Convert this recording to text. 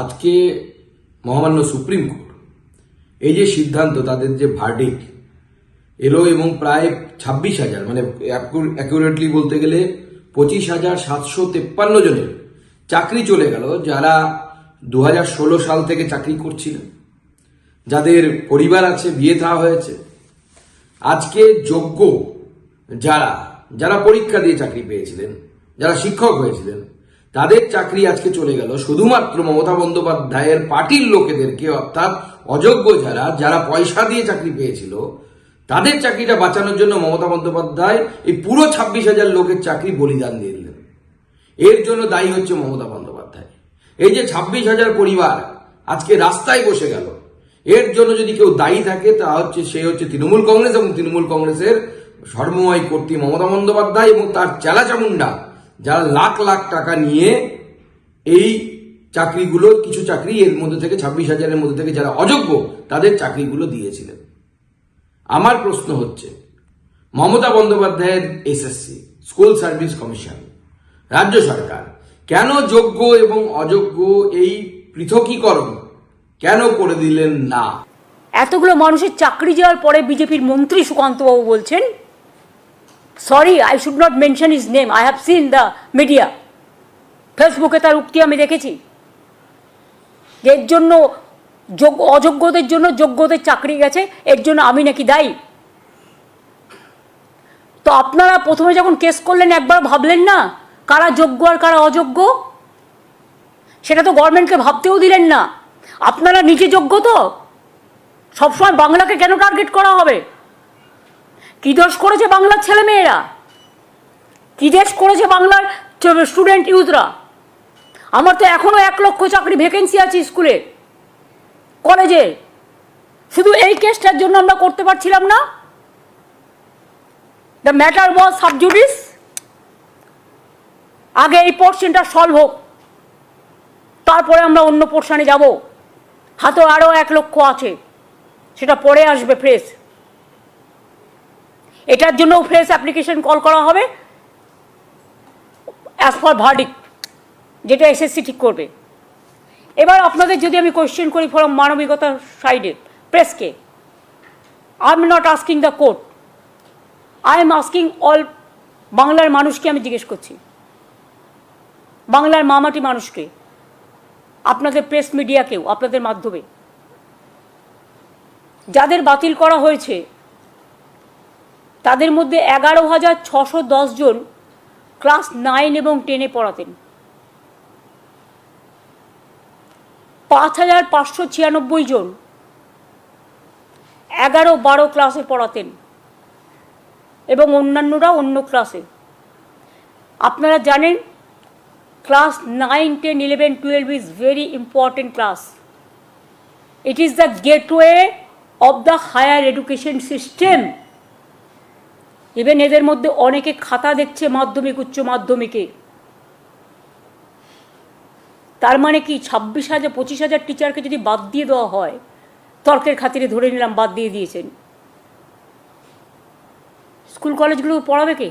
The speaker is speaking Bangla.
আজকে মহামান্য সুপ্রিম কোর্ট এই যে সিদ্ধান্ত, তাদের যে ভার্ডিক এলো এবং প্রায় ছাব্বিশ হাজার মানে অ্যাকুরেটলি বলতে গেলে পঁচিশ হাজার সাতশো তেপ্পান্ন জনের চাকরি চলে গেল, যারা দু সাল থেকে চাকরি করছিলেন। যাদের পরিবার আছে, বিয়ে থা হয়েছে। আজকে যোগ্য যারা যারা পরীক্ষা দিয়ে চাকরি পেয়েছিলেন, যারা শিক্ষক হয়েছিলেন তাদের চাকরি আজকে চলে গেল। শুধুমাত্র মমতা বন্দ্যোপাধ্যায়ের পার্টির লোকেদেরকে অর্থাৎ অযোগ্য যারা যারা পয়সা দিয়ে চাকরি পেয়েছিল, তাদের চাকরিটা বাঁচানোর জন্য মমতা বন্দ্যোপাধ্যায় এই পুরো ছাব্বিশ হাজার লোকের চাকরি বলিদান দিয়ে দিলেন। এর জন্য দায়ী হচ্ছে মমতা বন্দ্যোপাধ্যায়। এই যে ছাব্বিশ হাজার পরিবার আজকে রাস্তায় বসে গেল, এর জন্য যদি কেউ দায়ী থাকে, তা হচ্ছে, সে হচ্ছে তৃণমূল কংগ্রেস এবং তৃণমূল কংগ্রেসের সর্বময় কর্তৃ মমতা বন্দ্যোপাধ্যায় এবং তার চেলা চামুন্ডা যারা লাখ লাখ টাকা নিয়ে এই চাকরিগুলো, কিছু চাকরি এর মধ্যে থেকে, ছাব্বিশ হাজারের মধ্যে থেকে যারা অযোগ্য, তাদের চাকরিগুলো দিয়েছিলেন। আমার প্রশ্ন হচ্ছে, মমতা বন্দ্যোপাধ্যায়ের এসএসসি, স্কুল সার্ভিস কমিশন, রাজ্য সরকার, কেন যোগ্য এবং অযোগ্য এই পৃথকীকরণ কেন করে দিলেন না? এতগুলো মানুষের চাকরি যাওয়ার পরে বিজেপির মন্ত্রী সুকান্তবাবু বলছেন sorry I should not mention his name I have seen the media ফেসবুকে তার উক্তি আমি দেখেছি। এর জন্য যোগ্য অযোগ্যদের জন্য যোগ্যদের চাকরি গেছে, এর জন্য আমি নাকি দায়ী। তো আপনারা প্রথমে যখন কেস করলেন, একবার ভাবলেন না কারা যোগ্য আর কারা অযোগ্য? সেটা তো গভর্নমেন্টকে ভাবতেও দিলেন না। আপনারা নিজে যোগ্য তো? সবসময় বাংলাকে কেন টার্গেট করা হবে? কি দোষ করেছে বাংলার ছেলেমেয়েরা? কি দেশ করেছে বাংলার স্টুডেন্ট ইউথরা আমার তো এখনও এক লক্ষ চাকরি ভ্যাকেন্সি আছে স্কুলে কলেজে শুধু এই কেসটার জন্য আমরা করতে পারছিলাম না। দ্য ম্যাটার ওয়াজ সাবজুডিস আগে এই পোর্শনটা সলভ হোক। তারপরে আমরা অন্য পোর্শনে যাব। হাতে আরও এক লক্ষ আছে। সেটা পরে আসবে ফ্রেশ এটার জন্য ফ্রেশ অ্যাপ্লিকেশন কল করা হবে। অ্যাজ পার ভার্ডিক যেটা এসএসসি ঠিক করবে। এবার আপনাদের যদি আমি কোয়েশ্চেন করি ফরম মানবিকতার সাইডে প্রেসকে I am not asking the court I am asking all বাংলার মানুষকে আমি জিজ্ঞেস করছি। বাংলার মামাটি মানুষকে। আপনাদের প্রেস মিডিয়াকেও আপনাদের মাধ্যমে। যাদের বাতিল করা হয়েছে তাদের মধ্যে এগারো হাজার ছশো জন ক্লাস নাইন এবং টেনে পড়াতেন। পাঁচ হাজার পাঁচশো ছিয়ানব্বই জন এগারো বারো ক্লাসে পড়াতেন এবং অন্যান্যরা অন্য ক্লাসে। আপনারা জানেন, class nine, ten, eleven, twelve is very important class. It is the gateway of the higher education system even এদের মধ্যে অনেকে খাতা দেখছে মাধ্যমিক, উচ্চ মাধ্যমিকে। তার মানে কি, ছাব্বিশ হাজার, পঁচিশ হাজার টিচারকে যদি বাদ দিয়ে দেওয়া হয়, তর্কের খাতিরে ধরে নিলাম বাদ দিয়ে দিয়েছেন। স্কুল কলেজগুলো পড়াবে কে?